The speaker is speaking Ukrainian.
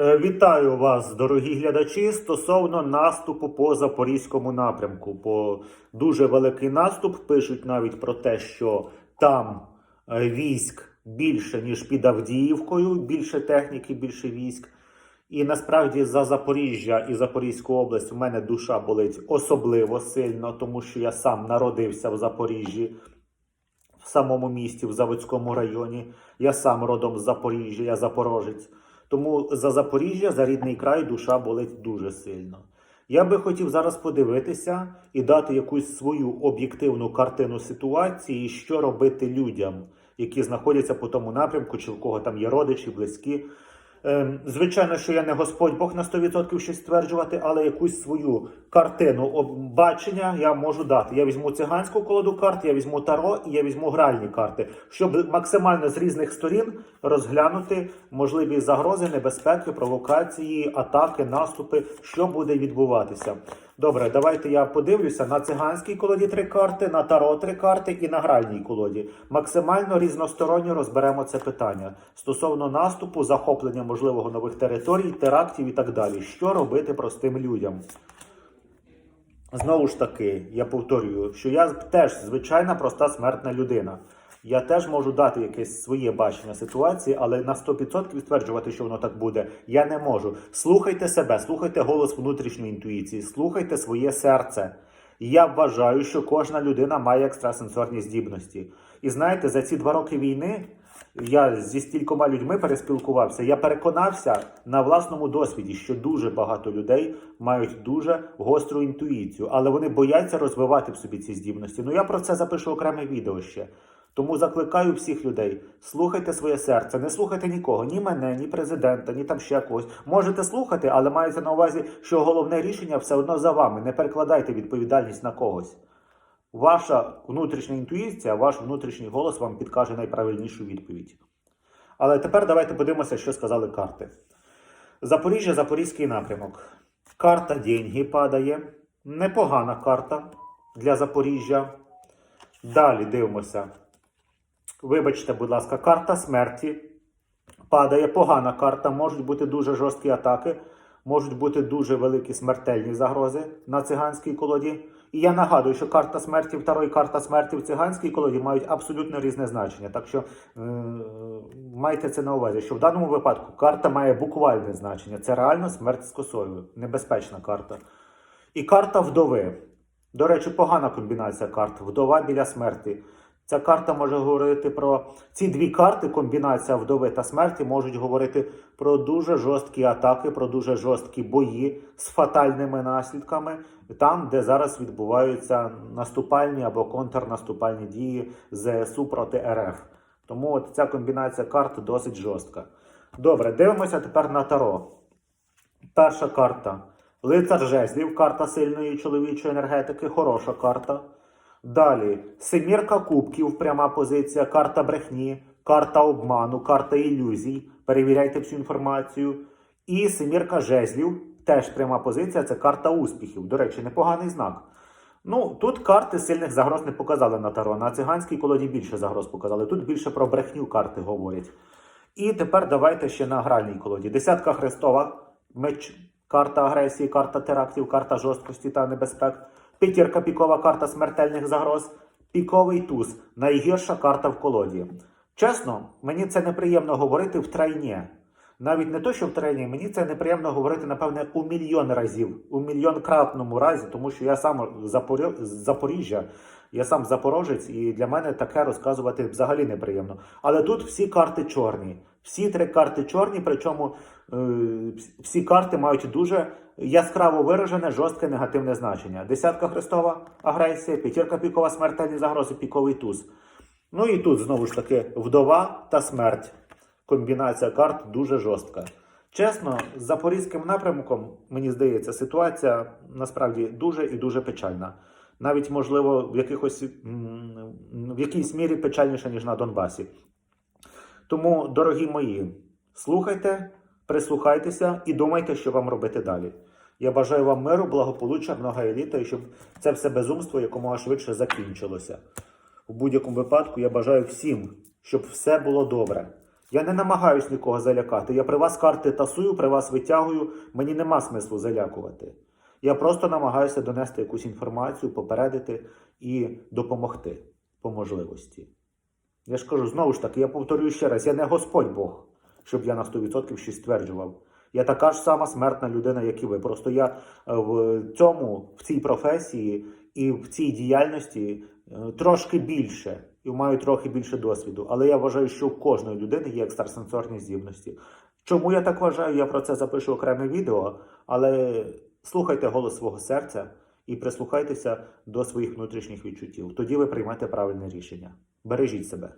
Е, Вітаю вас, дорогі глядачі, стосовно наступу по запорізькому напрямку. Бо дуже великий наступ. Пишуть навіть про те, що там е, військ більше, ніж під Авдіївкою, більше техніки, більше військ. І насправді за Запоріжжя і Запорізьку область в мене душа болить особливо сильно, тому що я сам народився в Запоріжжі, в самому місті, в Заводському районі. Я сам родом з Запоріжжя, я запорожець. Тому за Запоріжжя, за рідний край душа болить дуже сильно. Я би хотів зараз подивитися і дати якусь свою об'єктивну картину ситуації, що робити людям, які знаходяться по тому напрямку, чи в кого там є родичі, близькі. Ем, Звичайно, що я не Господь Бог на 100% щось стверджувати, але якусь свою картину бачення я можу дати. Я візьму циганську колоду карт, я візьму таро і я візьму гральні карти, щоб максимально з різних сторін розглянути можливі загрози, небезпеки, провокації, атаки, наступи, що буде відбуватися. Добре, давайте я подивлюся на циганській колоді три карти, на таро три карти і на гральній колоді. Максимально різносторонньо розберемо це питання стосовно наступу, захоплення можливого нових територій, терактів і так далі. Що робити простим людям? Знову ж таки, я повторюю, що я теж звичайна проста смертна людина. Я теж можу дати якесь своє бачення ситуації, але на 100% стверджувати, що воно так буде, я не можу. Слухайте себе, слухайте голос внутрішньої інтуїції, слухайте своє серце. Я вважаю, що кожна людина має екстрасенсорні здібності. І знаєте, за ці два роки війни я зі стількома людьми переспілкувався. Я переконався на власному досвіді, що дуже багато людей мають дуже гостру інтуїцію, але вони бояться розвивати в собі ці здібності. Ну я про це запишу окреме відео ще. Тому закликаю всіх людей: слухайте своє серце, не слухайте нікого, ні мене, ні президента, ні там ще когось. Можете слухати, але мається на увазі, що головне рішення все одно за вами. Не перекладайте відповідальність на когось. Ваша внутрішня інтуїція, ваш внутрішній голос вам підкаже найправильнішу відповідь. Але тепер давайте подивимося, що сказали карти. Запоріжжя, Запорізький напрямок. Карта деньги падає. Непогана карта для Запоріжжя. Далі дивимося. Вибачте, будь ласка, карта смерті. Падає погана карта, можуть бути дуже жорсткі атаки, можуть бути дуже великі смертельні загрози на циганській колоді. І я нагадую, що карта смерті второй і карта смерті в циганській колоді мають абсолютно різне значення. Так що е- майте це на увазі, що в даному випадку карта має буквальне значення. Це реально смерть з косою, небезпечна карта. І карта вдови. До речі, погана комбінація карт. Вдова біля смерті. Ця карта може говорити про ці дві карти, комбінація вдови та смерті, можуть говорити про дуже жорсткі атаки, про дуже жорсткі бої з фатальними наслідками, там, де зараз відбуваються наступальні або контрнаступальні дії ЗСУ проти РФ. Тому от ця комбінація карт досить жорстка. Добре, дивимося тепер на Таро. Перша карта. Лицар жезлів, карта сильної чоловічої енергетики, хороша карта. Далі семірка кубків, пряма позиція, карта брехні, карта обману, карта ілюзій. Перевіряйте всю інформацію. І семірка жезлів, теж пряма позиція, це карта успіхів. До речі, непоганий знак. Ну, тут карти сильних загроз не показали на Таро. На циганській колоді більше загроз показали. Тут більше про брехню карти говорять. І тепер давайте ще на гральній колоді. Десятка Христова, меч, карта агресії, карта терактів, карта жорсткості та небезпек. П'ятірка пікова карта смертельних загроз. Піковий туз найгірша карта в колоді. Чесно, мені це неприємно говорити втрайні. Навіть не то, що втрайні, мені це неприємно говорити, напевне, у мільйон разів, у мільйонкратному разі, тому що я сам з Запоріжжя, я сам запорожець, і для мене таке розказувати взагалі неприємно. Але тут всі карти чорні. Всі три карти чорні, причому е, всі карти мають дуже яскраво виражене жорстке негативне значення. Десятка хрестова агресія, п'ятірка пікова смертельні загрози, піковий туз. Ну і тут знову ж таки вдова та смерть. Комбінація карт дуже жорстка. Чесно, з запорізьким напрямком, мені здається, ситуація насправді дуже і дуже печальна. Навіть, можливо, в якихось в якійсь мірі печальніша, ніж на Донбасі. Тому, дорогі мої, слухайте, прислухайтеся і думайте, що вам робити далі. Я бажаю вам миру, благополуччя, много еліта і щоб це все безумство якомога швидше закінчилося. У будь-якому випадку я бажаю всім, щоб все було добре. Я не намагаюсь нікого залякати. Я при вас карти тасую, при вас витягую. Мені нема смислу залякувати. Я просто намагаюся донести якусь інформацію, попередити і допомогти по можливості. Я ж кажу, знову ж таки, я повторюю ще раз: я не Господь Бог, щоб я на 100% щось стверджував. Я така ж сама смертна людина, як і ви. Просто я е, в цьому, в цій професії і в цій діяльності е, трошки більше і маю трохи більше досвіду. Але я вважаю, що у кожної людини є екстрасенсорні здібності. Чому я так вважаю? Я про це запишу окреме відео, але слухайте голос свого серця і прислухайтеся до своїх внутрішніх відчуттів. Тоді ви приймете правильне рішення. Бережіть себе.